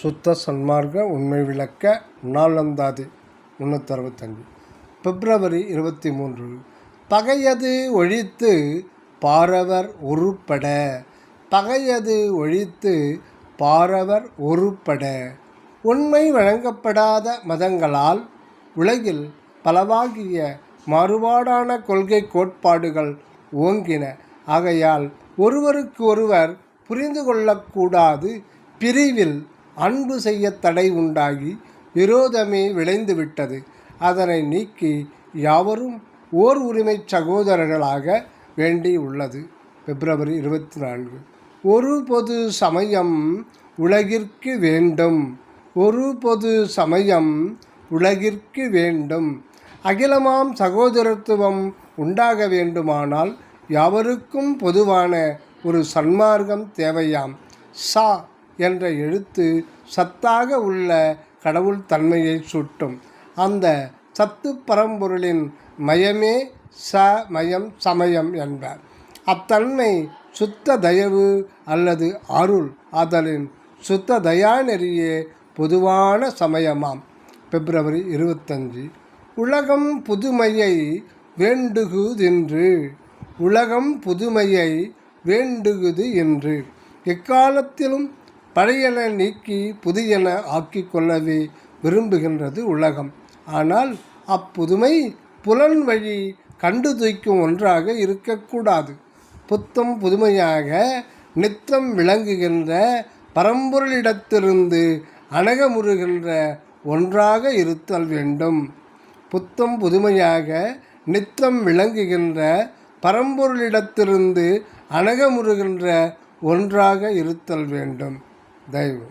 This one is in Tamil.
சுத்த சன்மார்க்க உண்மை விளக்க நாளந்தாதி முந்நூற்றி அறுபத்தஞ்சு பிப்ரவரி இருபத்தி மூன்று பகையது ஒழித்து பாரவர் உருப்பட. பகையது ஒழித்து பாரவர் உருப்பட. உண்மை வழங்கப்படாத மதங்களால் உலகில் பலவாகிய மாறுபாடான கொள்கை கோட்பாடுகள் ஓங்கின. ஆகையால் ஒருவருக்கு ஒருவர் புரிந்து கொள்ளக்கூடாது. பிரிவில் அன்பு செய்ய தடை உண்டாகி விரோதமே விளைந்துவிட்டது. அதனை நீக்கி யாவரும் ஓர் உரிமை சகோதரர்களாக வேண்டி உள்ளது. பிப்ரவரி இருபத்தி நான்கு. ஒரு பொது சமயம் உலகிற்கு வேண்டும். ஒரு பொது சமயம் உலகிற்கு வேண்டும். அகிலமாம் சகோதரத்துவம் உண்டாக வேண்டுமானால் யாவருக்கும் பொதுவான ஒரு சன்மார்க்கம் தேவையாம். சா. என்ற எழுத்து சத்தாக உள்ள கடவுள் தன்மையை சுட்டும். அந்த சத்து பரம்பொருளின் மயமே ச மயம் சமயம் என்பார். அத்தன்மை சுத்த தயவு அல்லது அருள் அதலின் சுத்த தயாநெறியே பொதுவான சமயமாம். பிப்ரவரி இருபத்தஞ்சு. உலகம் புதுமையை வேண்டுகுதென்று. உலகம் புதுமையை வேண்டுகுது என்று எக்காலத்திலும் பழையன நீக்கி புதியன ஆக்கி கொள்ளவே விரும்புகின்றது உலகம். ஆனால் அப்புதுமை புலன் வழி கண்டு துய்க்கும் ஒன்றாக இருக்கக்கூடாது. புத்தம் புதுமையாக நித்தம் விளங்குகின்ற பரம்பொருளிடத்திலிருந்து அணுகமுறுகின்ற ஒன்றாக இருத்தல் வேண்டும். புத்தம் புதுமையாக நித்தம் விளங்குகின்ற பரம்பொருளிடத்திலிருந்து அணுகமுறுகின்ற ஒன்றாக இருத்தல் வேண்டும். தயவு